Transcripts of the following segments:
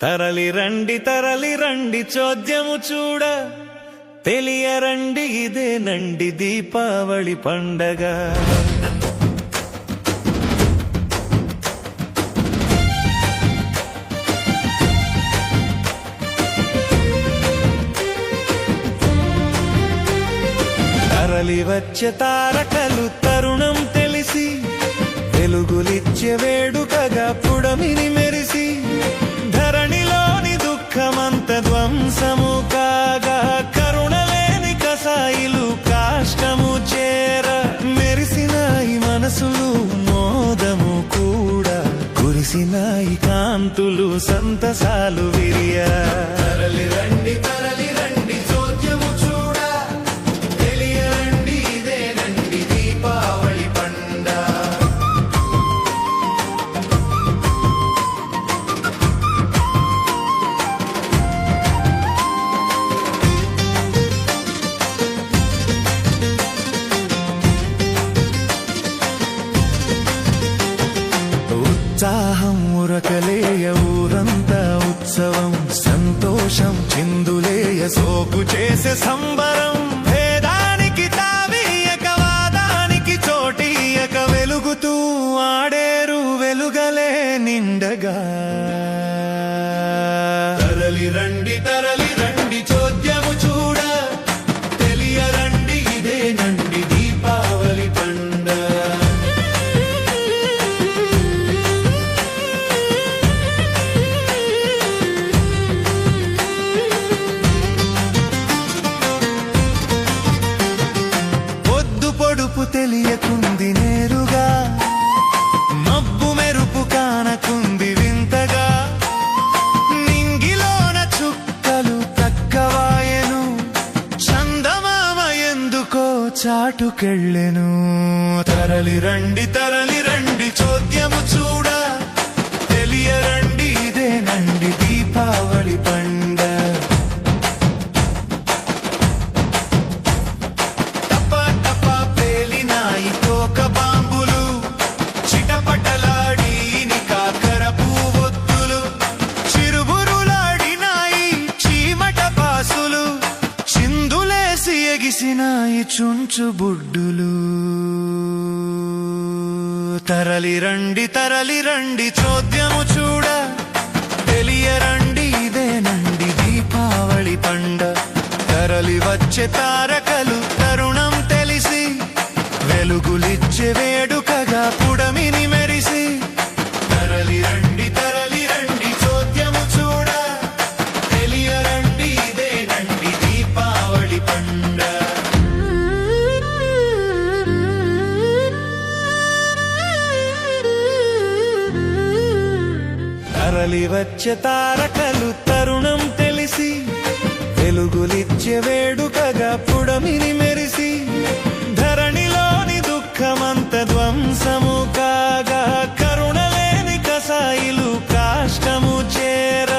తరలి రండి తరలి రండి చోద్యము చూడ. తెలియరండి ఇదేనండి దీపావళి పండగ. తరలి వచ్చే తారకలు తరుణం తెలిసి వెలుగులిచ్చే వేడుకగా పుడమిని మెరి కురిసినాయి కాంతులు సంతసాలు విరియా. తరలి రండి తరలి రండి చోద్యము చూడ. తెలియరండి ఇదేనండి దీపావళి పండ. ఉత్సాహం ఉరకలేయ ఊరంతా ఉత్సవం సంతోషం చిందులేయ సోపు చేసే సంబరం. భేదానికి తావీయక వాదానికి చోటీయక వెలుగుతూ ఆడేరు వెలుగలే నిండగా. తరలి రండి తెలియకుంది నేరుగా మబ్బు మెరుపు కానకుంది వింతగా. నింగిలోన చుక్కలు తక్కవాయను చందమామ ఎందుకో చాటుకెళ్ళెను. తరలి రండి తరలి రండి చోద్యము చూడా. చుంచు బుడ్డులు. తరలి రండి తరలి రండి చోద్యము చూడ. తెలియరండి ఇదేనండి దీపావళి పండ. తరలి వచ్చే తారకలు తరుణం తెలిసి వెలుగులిచ్చే తరలి వచ్చే తారకలు తరుణం తెలిసి వెలుగులిచ్చే వేడుకగా పుడమిని మెరిసి ధరణిలోని దుఃఖమంత ధ్వంసము కాగా కరుణలేని కసాయిలు కాష్టము చేర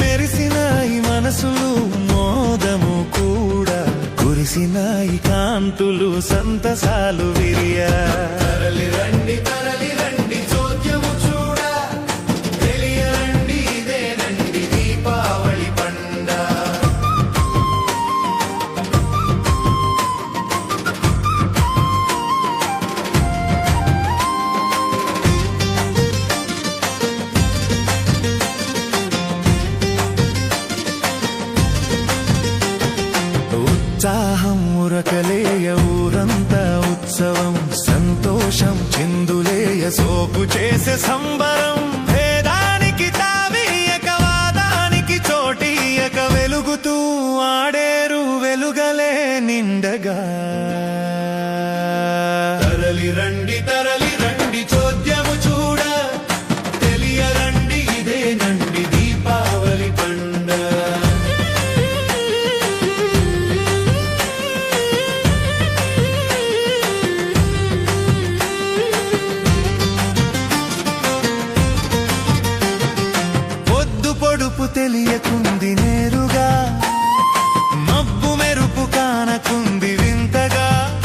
మెరిసినాయి మనసులు మోదము కూడా కురిసినాయి కాంతులు సంతసాలు విరియా. ఉరకలేయ ఊరంతా ఉత్సవం సంతోషం చిందులేయ సోపు చేసే సంబరం. భేదానికి తావీయక వాదానికి చోటీయక వెలుగుతూ ఆడేరు వెలుగలే నిండగా. తరలి రండి తరలి తెలియకుంది నేరుగా. మబ్బు మెరుపు కానకుంది వింతగా.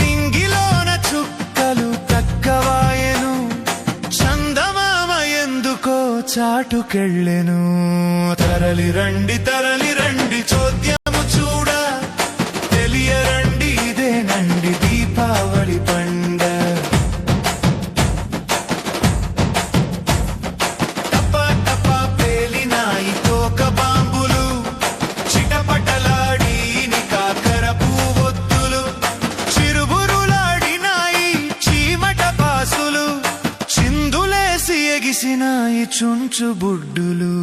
నింగిలోన చుక్కలు తక్కవాయను. చందమామ ఎందుకో చాటుకెళ్ళెను. తరలి రండి తరలి చిందులేసి ఎగిసినాయి చుంచు బుడ్డులు.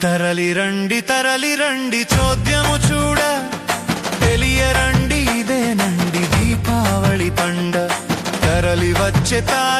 తరలి రండి తరలి రండి చోద్యము చూడ. తెలియరండి ఇదేనండి దీపావళి పండ. తరలి వచ్చే తా